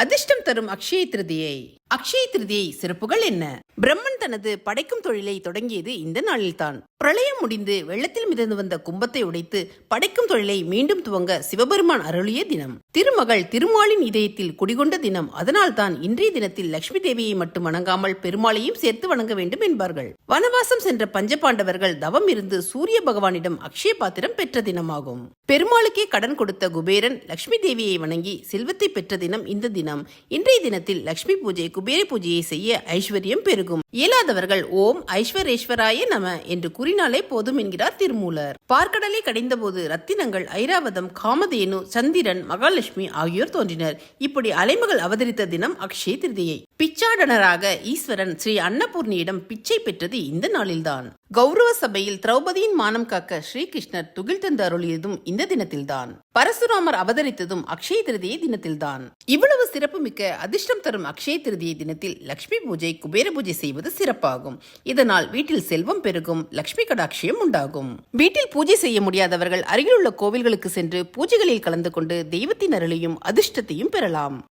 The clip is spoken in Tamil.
அதிர்ஷ்டம் தரும் அக்ஷய திருதியை. அக்ஷய திருதியை சிறப்புகள் என்ன? பிரம்மன் தனது படைக்கும் தொழிலை தொடங்கியது இந்த நாளில்தான். பிரளயம் முடிந்து வெள்ளத்தில் மிதந்து வந்த கும்பத்தை உடைத்து படைக்கும் தொழிலை மீண்டும் துவங்க சிவபெருமான் அருளிய தினம். திருமகள் திருமாலின் இதயத்தில் குடிகொண்ட தினம். அதனால்தான் இன்றைய தினத்தில் லட்சுமி தேவியை மட்டும் வணங்காமல் பெருமாளையும் சேர்த்து வணங்க வேண்டும் என்பார்கள். வனவாசம் சென்ற பஞ்சபாண்டவர்கள் தவம் இருந்து சூரிய பகவானிடம் அக்ஷய பாத்திரம் பெற்ற தினமாகும். பெருமாளுக்கே கடன் கொடுத்த குபேரன் லட்சுமி தேவியை வணங்கி செல்வத்தை பெற்ற தினம் இந்த தினம். இன்றைய தினத்தில் லட்சுமி பூஜை குபேர பூஜையை செய்ய ஐஸ்வர்யம் பெருகும். இயலாதவர்கள் ஓம் ஐஸ்வரேஸ்வராய நம என்று கூறி கூறினாலே போதும் என்கிறார் திருமூலர். பார்க்கடலை கடைந்தபோது ரத்தினங்கள் ஐராவதம் காமதேனு சந்திரன் மகாலட்சுமி ஆகியோர் தோன்றினர். இப்படி அலைமகள் அவதரித்த தினம் அக்ஷய திருதியை. பிச்சாடனராக ஈஸ்வரன் ஸ்ரீ அன்னபூர்ணியிடம் பிச்சை பெற்றது இந்த நாளில்தான். கௌரவ சபையில் திரௌபதியின் மானம் காக்க ஸ்ரீகிருஷ்ணர் துகில் தந்து அருளியதும் இந்த தினத்தில்தான். பரசுராமர் அவதரித்ததும் அக்ஷய திருதியை தினத்தில்தான். இவ்வளவு சிறப்புமிக்க அதிர்ஷ்டம் தரும் அக்ஷய திருதியை தினத்தில் லட்சுமி பூஜை குபேர பூஜை செய்வது சிறப்பாகும். இதனால் வீட்டில் செல்வம் பெருகும் லட்சுமி கடாட்சியம் உண்டாகும். வீட்டில் பூஜை செய்ய முடியாதவர்கள் அருகிலுள்ள கோவில்களுக்கு சென்று பூஜைகளில் கலந்து கொண்டு தெய்வத்தின் அருளையும் அதிர்ஷ்டத்தையும் பெறலாம்.